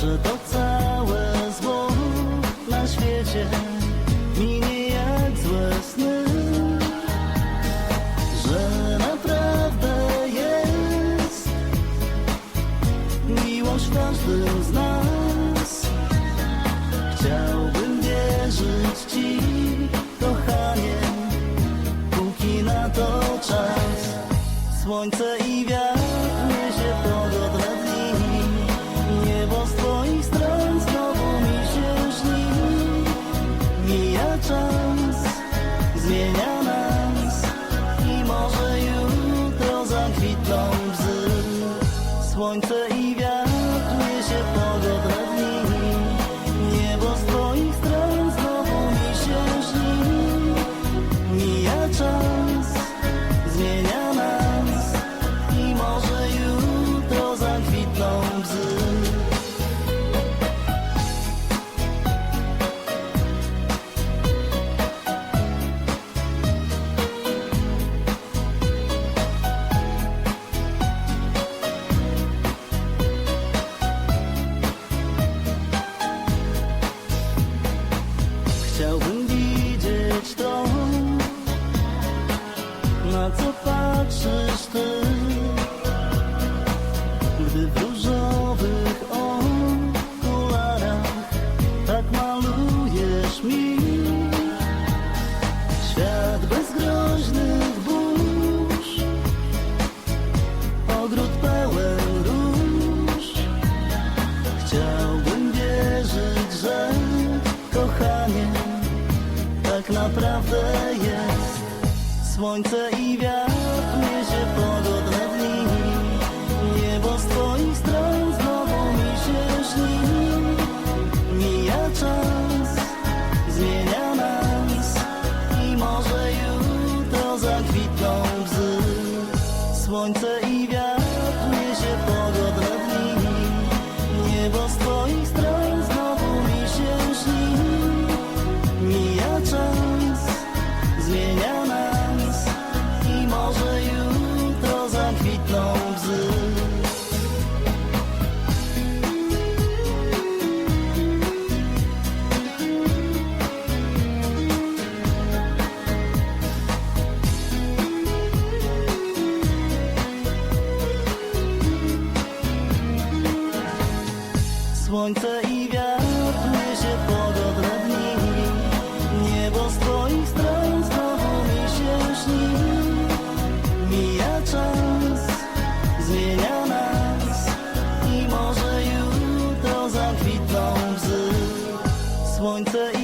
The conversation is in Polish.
że to całe zło na świecie minie jak złe sny, że naprawdę jest miłość w każdym z nas. Chciałbym wierzyć Ci, kochanie, póki na to czas, słońce i wiatr. Słońce i wiatr co patrzysz ty, gdy w różowych okularach tak malujesz mi świat bez groźnych burz, ogród pełen róż. Chciałbym wierzyć, że kochanie tak naprawdę jest. Słońce i wiatr niesie pogodne dni, niebo z Twoich stron znowu mi się żni. Mija czas, zmienia nas i może jutro zakwitną bzy. Słońce i Słońce i wiatr, my się pogodne dni Niebo z twoich stron znowu mi się śni. Mija czas, zmienia nas I może jutro zakwitną łzy. Słońce i